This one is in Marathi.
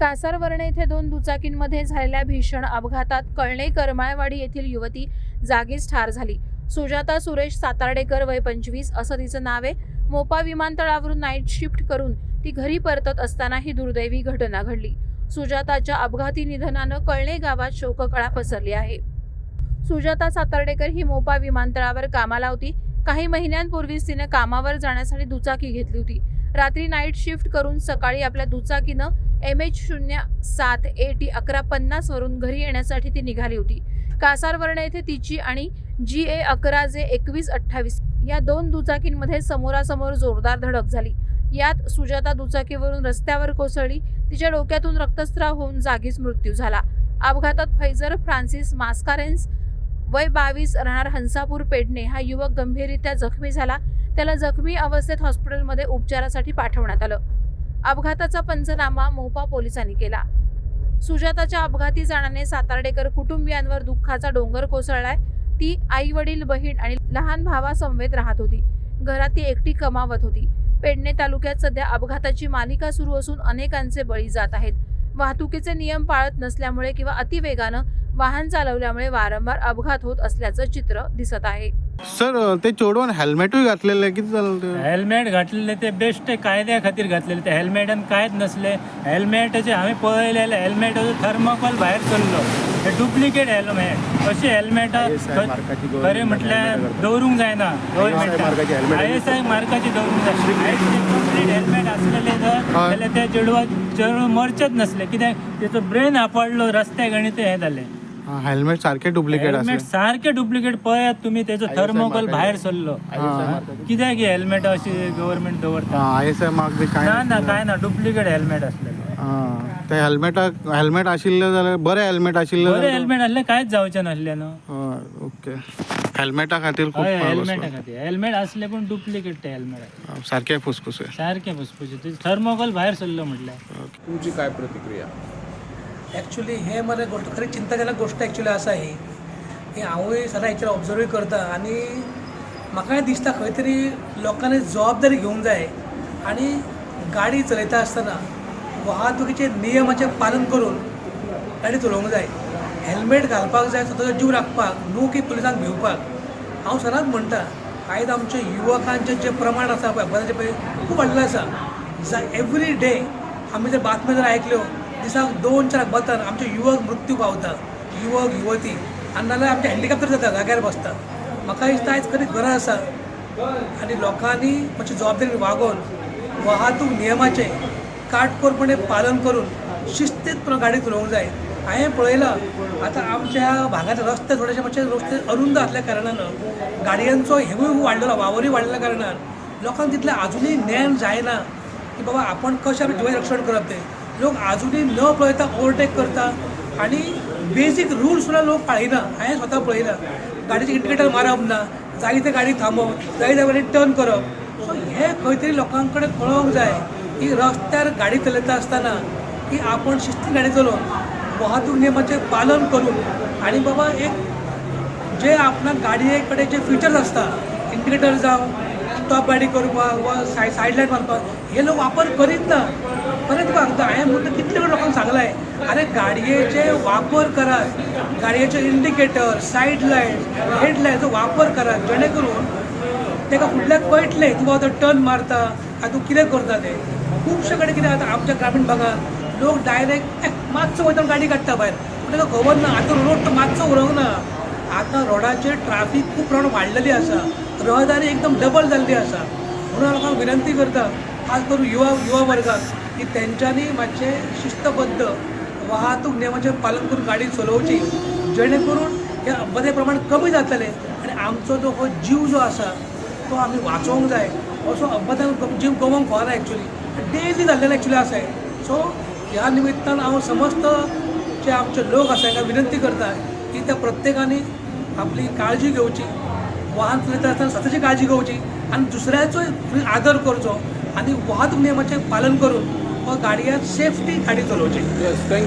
कासारवर्ण येथे दोन दुचाकींमध्ये झालेल्या भीषण अपघातात कळणे करमाळवाडी येथील युवती जागीच ठार झाली. सुजाता सुरेश सातार्डेकर वय पंचवीस असं तिचं नाव आहे. मोपा विमानतळावरून नाईट शिफ्ट करून ती घरी परतत असताना ही दुर्दैवी घटना घडली. सुजाताच्या अपघाती निधनानं कळणे गावात शोककळा पसरली आहे. सुजाता सातार्डेकर ही मोपा विमानतळावर कामाला होती. काही महिन्यांपूर्वीच तिनं कामावर जाण्यासाठी दुचाकी घेतली होती. रात्री नाईट शिफ्ट करून सकाळी आपल्या दुचाकीनं एम एच शून्य सात ए टी अकरा पन्नासवरून घरी येण्यासाठी ती निघाली होती. कासारवर्ण येथे तिची आणि जी ए अकरा जे एकवीस अठ्ठावीस या दोन दुचाकींमध्ये समोरासमोर जोरदार धडक झाली. यात सुजाता दुचाकीवरून रस्त्यावर कोसळली. तिच्या डोक्यातून रक्तस्राव होऊन जागीच मृत्यू झाला. अपघातात फैजर फ्रान्सिस मास्कारेन्स वय बावीस राहणार हंसापूर पेडणे हा युवक गंभीररित्या जखमी झाला. त्याला जखमी अवस्थेत हॉस्पिटलमध्ये उपचारासाठी पाठवण्यात आलं. अपघाताचा पंचनामा मोपा पोलिसांनी केला. सुजाताच्या अपघाती जाण्याने सातार्डेकर कुटुंबियांवर दुःखाचा डोंगर कोसळलाय. ती आई वडील बहीण आणि लहान भावासमवेत राहत होती. घरात ती एकटी कमावत होती. पेडणे तालुक्यात सध्या अपघाताची मालिका सुरू असून अनेकांचे बळी जात आहेत. वाहतुकीचे नियम पाळत नसल्यामुळे किंवा अतिवेगानं वाहन चालवल्यामुळे वारंवार अपघात होत असल्याचं चित्र दिसत आहे. सर ते चोडवान हेल्मेटूय घातलेले किती जालें ते? हेल्मेट घातलेले ते बेस्ट कायद्या खातीर घातलेले ते. हेल्मेटान कांयच नसले. हेल्मेटाचे हांवें पळयलेले हेल्मेटाचो थर्माकोल भायर सरलो हे डुप्लिकेट हेल्मेट अशी हेल्मेटां खरें म्हटल्यार दवरूंक जायना. गव्हर्मेंटान आय एस आय मार्काची दवरूंक जाय कंप्लीट हेल्मेट आसलेले जर हय. जाल्यार त्या चेडवा चेडूं मरचेच नसले. कित्याक तेचो ब्रेन आपडलो रस्त्याक आनी ते हें जालें हेल्मेट सारखे डुप्लिकेट हेल्मेट असले. सारखे डुप्लिकेट पळयात तुम्ही त्याचो थर्मोकोल भायर सरलो कित्याक ही. हेल्मेट अशी गव्हर्मेंट दवरता मार्क बी काय ना ना काय ना डुप्लिकेट हेल्मेट असलेले. हा. ते हेल्मेटाक हेल्मेट आशिल्ले जाल्यार बरें हेल्मेट आशिल्ले बरे हेल्मेट असले कांयच जावचें नासले न्हू ओके. हेल्मेटा खातीर फार हेल्मेटा. खातीर हेल्मेट असले पण डुप्लिकेट ते हेल्मेट सारखे फुसफुसे सारखे फुसफुशी थर्मोकोल भायर सरलो म्हटल्यार तुमची काय प्रतिक्रिया? ॲक्च्युली हे मला गोष्ट खरी चिंताजनक गोष्ट ॲक्च्युली आसा ही की हांवूय सदां हेचेर ऑब्जर्वूय करता आनी म्हाकाय दिसता खंय तरी लोकांनी जबाबदारी घेवंक जाय आनी गाडी चलयता आसतना वाहतुकीचे नियमाचें पालन करून गाडी चलोवंक जाय. हेल्मेट घालपाक जाय स्वताचो जीव राखपाक न्हू की पुलिसांक भिवपाक. हांव सदांच म्हणटा आयज आमचे युवकांचें जें प्रमाण आसा पळय अपघाताचें पळय खूब वाडलें आसा. जा एवरी डे आमी जर बातम्यो जर आयकल्यो दिसाक दोन चार अपघातान आमचे युवक मृत्यू पावता युवक युवती. आनी नाल्यार आमचे हँडिकॅप तर जाता जाग्यार बसता म्हाका दिसता आयज खरी गरज आसा. आनी लोकांनी मातशी जबाबदारी वागोवन वाहतूक नियमाचें काटकोरपणे पालन करून शिस्तीत गाडी चलोवंक जाय. हांवें पळयलां आतां आमच्या भागाचे रस्ते थोडेशे मातशे रस्ते अरुंद असल्या कारणान गाडयांचो हेवूय वाडलेलो वावरूय वाडल्या कारणान लोकांक तितलें आजुनूय ज्ञान जायना की बाबा आपण कशें आपलें जिवाचें रक्षण करप तें. लोक आजुनूय न पळयता ओवरटेक करता आनी बेजीक रूल सुद्दां लोक पाळिना. हांवें स्वता पळयला गाडीचे इंडिकेटर मारप ना. जाय ते गाडी थांबप जाय त्या गाडी टर्न करप. सो हे खंय तरी लोकां कडेन कळोवंक जाय की रस्त्यार गाडी चलयता आसतना की आपण शिस्तीन गाडी चलोवन वाहतूक नियमाचें पालन करून आनी बाबा एक जे आपणाक गाडये कडेन जे फिचर्स आसता इंडिकेटर जावं स्टॉप गाडी करपाक वा सायड लायट मारपाक हे लोक वापर करीत ना. परत तुका सांगता हांवें म्हणटा कितले वेळ लोकांक सांगलाय. अरे गाडयेचे वापर करात गाडयेचे इंडिकेटर सायड लायट हेडलायटचो वापर करात जेणे करून ताका फुडल्याक कळटलें तूं आतां टर्न मारता आतां तूं कितें करता तें खुबशे कडेन कितें जाता आमच्या ग्रामीण भागात लोक डायरेक्ट मातसो वयता गाडी काडटा भायर पूण ताका खबर ना आतां रोड मातसो उरोंक ना. आतां रोडाचेर ट्राफीक खूब प्रमाण वाडलेली आसा रहदारी एकदम डबल जाल्ली आसा म्हणून हांव लोकांक विनंती करता खास करून युवा युवा वर्गाक की तेंच्यांनी मातशें शिस्तबद्ध वाहतूक नियमाचें पालन करून गाडी चलोवची. जेणे करून हे अपघाते प्रमाण कमी जातले आनी आमचो जो हो जीव जो आसा तो आमी वाचोवंक जाय. असो अपघातान जीव गमोवंक फावना एक्चुली डेली जाल्लेलो एक्चुली आसाय सो ह्या निमित्तान हांव समस्त जे आमचे लोक आसा तांकां विनंती करता की त्या प्रत्येकानी आपली काळजी घेवची वाहन चलयता आसतना स्वताची काळजी घेवची आनी दुसऱ्याचोय आदर करचो आनी वाहतूक नियमाचें पालन करून व गाडयांत सेफ्टी गाडी चलोवची येस थँक्यू